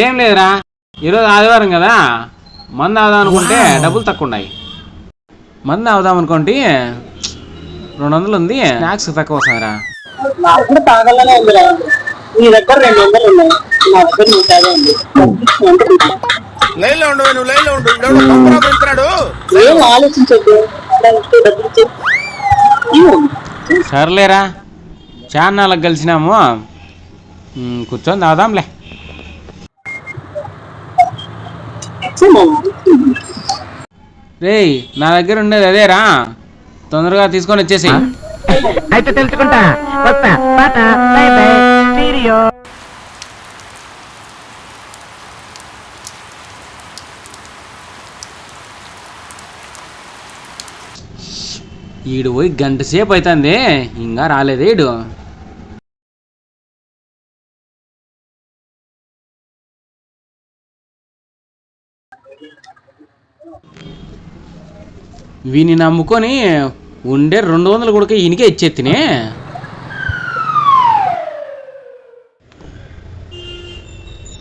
ఏం లేదురా. ఈరోజు ఆదివారం కదా? మందు అవుదాం అనుకుంటే డబ్బులు తక్కువ ఉన్నాయి మందు అవుదాం అనుకుంటే రెండు వందలు ఉంది స్నాక్స్ తక్కువ వస్తుందిరా. నాకు కూడా తాగాలనే ఉందిరా మీ దగ్గర రెండు వందలు ఉన్నాయి నా దగ్గర నూట యాభై ఉంది లైన్లో ఉండు. నువ్వు లైన్లో ఉండు ఏం ఆలోచించద్దు. సర్లేరా చాన్నాళ్ళకి కలిసినాము. కూర్చొని తాగుదాంలే? రేయ్ నా దగ్గర ఉండేది అదేరా. తొందరగా తీసుకొని వచ్చేసి అయితే తెలుసుకుంటా. వస్తా. Tata bye bye. ఈడు పోయి గంట సేపు అవుతుంది ఇంకా రాలేదే ఈడు. వీని నమ్ముకొని ఉండే రెండు వందలు కూడా ఈయనకే ఇచ్చేత్తినే.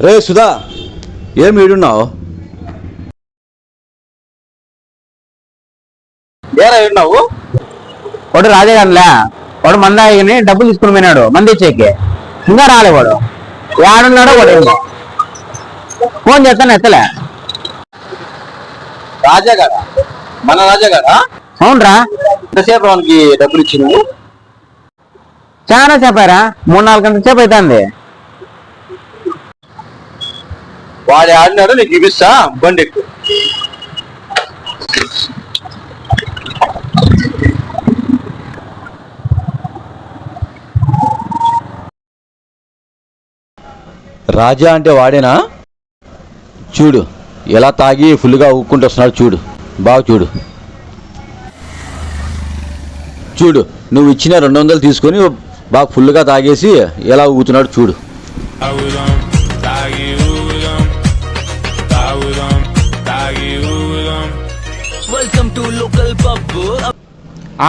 రే సుధా ఏం ఈడున్నావు? ఏరా ఈడున్నావు? వాడు రాజేగానిలే వాడు మందాయిని డబ్బులు తీసుకుని పోయినాడు మంది ఇచ్చేకి. ఇంకా రాలే వాడు. వాడున్నాడో వాడు. ఫోన్ చేస్తాను ఎత్తలే. రాజాగాడా మన రాజాగాడా అవునరా. ఎంతసేపు మనకి డబ్బులు ఇచ్చినావు? చాలా చెప్పారా మూడు నాలుగు గంటల సేపు అవుతుంది వాడు ఆడినాడు నీకు చూపిస్తా బండి. ఎక్కు రాజా అంటే వాడేనా? చూడు. ఎలా తాగి ఫుల్గా ఊక్కుంటూ వస్తున్నాడు చూడు. బాగా చూడు. చూడు నువ్వు ఇచ్చిన రెండు వందలు తీసుకొని బాగా ఫుల్గా తాగేసి ఎలా ఊగుతున్నాడు చూడు.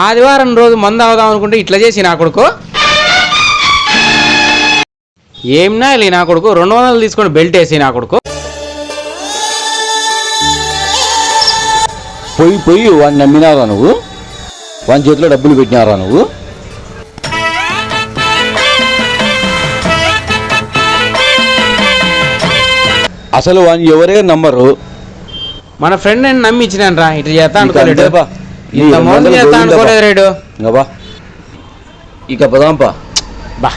ఆదివారం రోజు మందు అవుదాం అనుకుంటే ఇట్లా చేసి నా కొడుకు. ఏం నాయలి నా కొడుకు? రెండు వందలు తీసుకొని బెల్ట్ వేసి నా కొడుకు. పోయి పోయి వాడిని నమ్మినారా నువ్వు? వాని చేతిలో డబ్బులు పెట్టినారా నువ్వు? అసలు వాని ఎవరే నమ్మరు? మన ఫ్రెండ్ నేను నమ్మి ఇచ్చినాను రా ఇట్లా చేస్తా అనుకోలేడు. ఇంత మోసం. అనుకోలేదు రేడు. ఇంకా బా ఇక పదాంపా. బా.